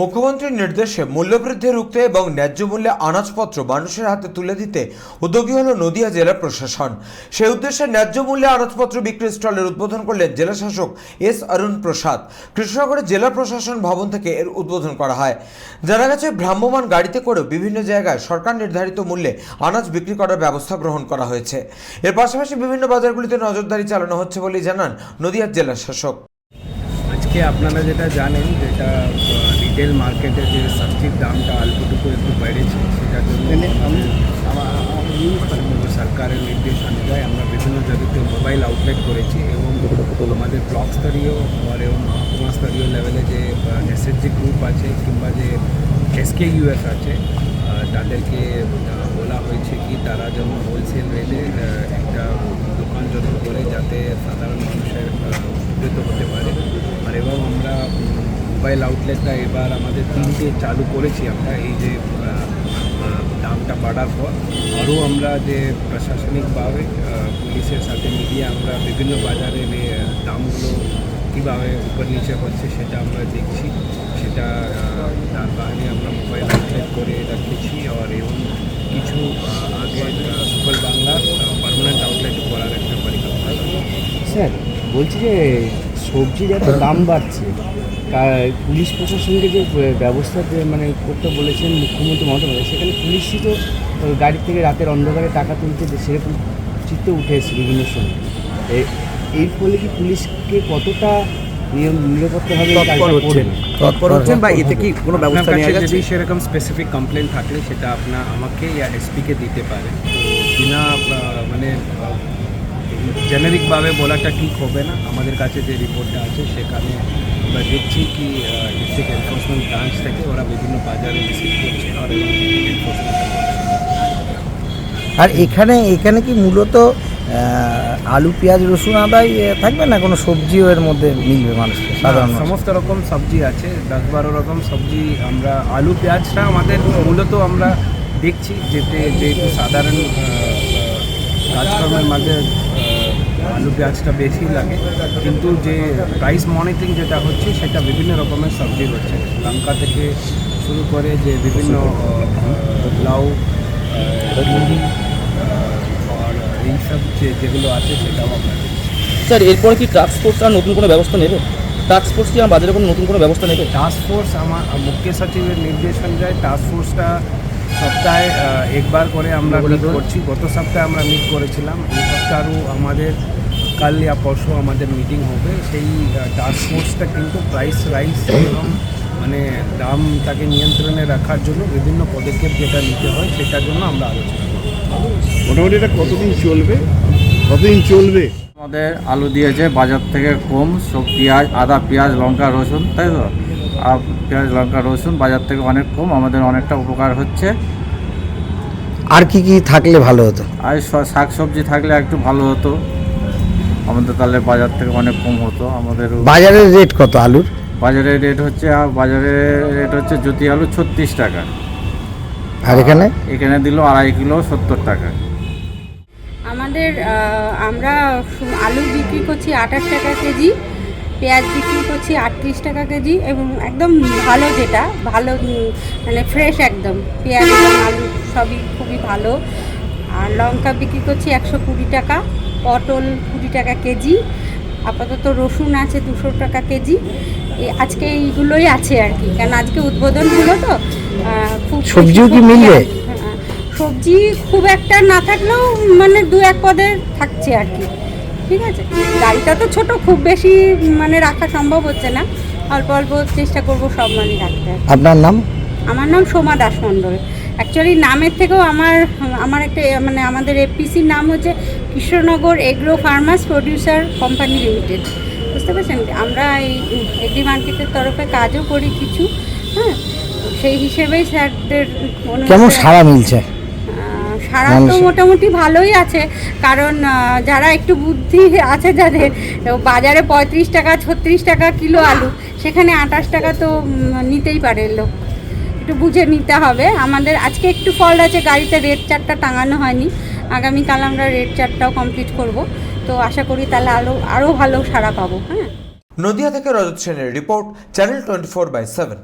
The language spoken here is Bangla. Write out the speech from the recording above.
মুখ্যমন্ত্রীর নির্দেশে মূল্যবৃদ্ধি রুখতে এবং ন্যায্য মূল্যে আনাজপত্র মানুষের হাতে তুলে দিতে উদ্যোগী হল নদিয়া জেলা প্রশাসন। সেই উদ্দেশ্যে ন্যায্য মূল্যে আনাজপত্র বিক্রি স্টলের উদ্বোধন করলেন জেলা শাসক এস অরুণ প্রসাদ। কৃষ্ণনগরের জেলা প্রশাসন ভবন থেকে এর উদ্বোধন করা হয়। জানা গেছে ভ্রাম্যমান গাড়িতে করেও বিভিন্ন জায়গায় সরকার নির্ধারিত মূল্যে আনাজ বিক্রি করার ব্যবস্থা গ্রহণ করা হয়েছে। এর পাশাপাশি বিভিন্ন বাজারগুলিতে নজরদারি চালানো হচ্ছে বলে জানান নদিয়ার জেলা শাসক। আজকে আপনারা যেটা জানেন, যেটা রিটেল মার্কেটে যে সবজির দামটা অল্পটুকু একটু বেড়েছে সেটার জন্য আমি সরকারের নির্দেশ অনুযায়ী আমরা বিভিন্ন জায়গাতে মোবাইল আউটলেট করেছি এবং আমাদের ব্লক স্তরীয় এবং মহকুমা স্তরীয় লেভেলে যে এসএসজি গ্রুপ আছে কিংবা যে এসকে ইউএস আছে তাদেরকে বলা হয়েছে কি তারা যেন হোলসেল রেটে একটা দোকান জন্য করে যাতে সাধারণ মানুষের উপকৃত হতে পারে। আর এবং আমরা মোবাইল আউটলেটটা এবার আমাদের তিনটে চালু করেছি আমরা। এই যে দামটা বাড়ার পর আরও আমরা যে প্রশাসনিকভাবে পুলিশের সাথে মিলিয়ে আমরা বিভিন্ন বাজারে দামগুলো কীভাবে উপর নিচে হচ্ছে সেটা আমরা দেখছি। সেটা তার কারণে আমরা মোবাইল আউটলেট করে রাখেছি আর এবং কিছু আগে সুপার বাংলার পারমানেন্ট আউটলেট করার একটা পরিকল্পনা। স্যার, বলছি যে সবজির এত দাম বাড়ছে। পুলিশ প্রশাসনকে যে ব্যবস্থা মানে করতে বলেছেন মুখ্যমন্ত্রী মমতা বন্দ্যোপাধ্যায় সেখানে পুলিশই তো গাড়ি থেকে রাতের অন্ধকারে টাকা তুলতে যে সেরকম চিত্র উঠে এসেছে বিভিন্ন সময়। এর ফলে কি পুলিশকে কতটা যদি সেরকম স্পেসিফিক কমপ্লেন থাকলে সেটা আপনার আমাকে ইয়া এসপিকে দিতে পারে। বিনা মানে জেনারিকভাবে বলাটা ঠিক হবে না। আমাদের কাছে যে রিপোর্টটা আছে সেখানে আমরা দেখছি কি ডিস্ট্রিক্ট এনফোর্সমেন্ট ব্রাঞ্চ থেকে ওরা বিভিন্ন বাজারে ভিজিট করছে আর আর এখানে এখানে কি মূলত আলু পেঁয়াজ রসুন আদায় এ, থাকবে না কোনো সবজিও এর মধ্যে মিলবে মানুষকে সাধারণ সমস্ত রকম সবজি আছে দশ বারো রকম সবজি আমরা আলু পেঁয়াজটা আমাদের মূলত আমরা দেখছি যেতে যেহেতু সাধারণ কাজকর্মের মাঝে আলু পেঁয়াজটা বেশি লাগে। কিন্তু যে প্রাইস মনিটরিং যেটা হচ্ছে সেটা বিভিন্ন রকমের সবজি হচ্ছে। লঙ্কা থেকে শুরু করে যে বিভিন্ন লাউ আর এইসব যে যেগুলো আছে সেটাও আমরা স্যার এরপরে কি টাস্ক ফোর্সরা নতুন কোনো ব্যবস্থা নেবে? টাস্ক ফোর্স কি আমার বাজারে কোনো নতুন কোনো ব্যবস্থা নেবে? টাস্ক ফোর্স আমার মুখ্য সচিবের নির্দেশ অনুযায়ী টাস্ক ফোর্সটা সপ্তাহে একবার করে আমরা মিট করছি। গত সপ্তাহে আমরা মিট করেছিলাম। এই সপ্তাহে আরও আমাদের কাল ইয়া পরশু আমাদের মিটিং হবে। সেই টাস্ক ফোর্সটা কিন্তু প্রাইস রাইস এবং মানে দামটাকে নিয়ন্ত্রণে রাখার জন্য বিভিন্ন পদক্ষেপ যেটা নিতে হয় সেটার জন্য আমরা আলোচনা করব মোটামুটি এটা কতদিন চলবে? কতদিন চলবে? আমাদের আলু দিয়েছে বাজার থেকে কম সব পেঁয়াজ আদা পেঁয়াজ লঙ্কা রসুন তাই তো? আর পেঁয়াজ লঙ্কা রসুন বাজার থেকে অনেক কম আমাদের অনেকটা উপকার হচ্ছে। আর কি কি থাকলে ভালো হতো? আর শাক সবজি থাকলে একটু ভালো হতো। আমাদের তাহলে বাজার থেকে অনেক কম হতো আমাদের বাজারের রেট কত আলুর? বাজারের রেট হচ্ছে আর বাজারের রেট হচ্ছে জ্যোতি আলু ছত্রিশ টাকা। আর এখানে? এখানে দিল আড়াই কিলো সত্তর টাকা। আমাদের আমরা আলু বিক্রি করছি আঠাশ টাকা কেজি। পেঁয়াজ বিক্রি করছি আটত্রিশ টাকা কেজি এবং একদম ভালো যেটা ভালো মানে ফ্রেশ একদম। পেঁয়াজ এবং আলু সবই খুবই ভালো। আর লঙ্কা বিক্রি করছি একশো কুড়ি টাকা পটল কুড়ি টাকা কেজি আপাতত রসুন আছে দুশো টাকা কেজি। এই আজকে এইগুলোই আছে আর কি কারণ আজকে উদ্বোধন হলো তো খুব সবজিও কি সবজি মিলবে? হ্যাঁ, সবজি খুব একটা না থাকলেও মানে দু এক পদে থাকছে আর কি। ঠিক আছে? গাড়িটা তো ছোট খুব বেশি মানে রাখা সম্ভব হচ্ছে না। অল্প অল্প চেষ্টা করব সব মানে রাখতে। আপনার নাম? আমার নাম সোমা দাস মণ্ডল। অ্যাকচুয়ালি নামের থেকেও আমার আমার একটা মানে আমাদের এপিসির নাম হচ্ছে Krishnanagar agro farmers producer company limited. বুঝতে পারছেন? আমরা এই এগ্রি মার্কেটের তরফে কাজও করি কিছু হ্যাঁ? সেই হিসেবেই স্যারদের কেমন সাড়া মিলছে? আহ, তো মোটামুটি ভালোই আছে। কারণ যারা একটু বুদ্ধি আছে যাদের বাজারে পঁয়ত্রিশ টাকা ছত্রিশ টাকা কিলো আলু সেখানে আঠাশ টাকা তো নিতেই পারে লোক। একটু বুঝে নিতে হবে। আমাদের আজকে একটু ফল আছে গাড়িতে রেড চারটা টাঙানো হয়নি। আগামীকাল আমরা রেড চারটাও কমপ্লিট করব। তো আশা করি তাহলে আরও আরও ভালো সাড়া পাবো হ্যাঁ? নদিয়া থেকে রজত সেনের report channel twenty four by seven.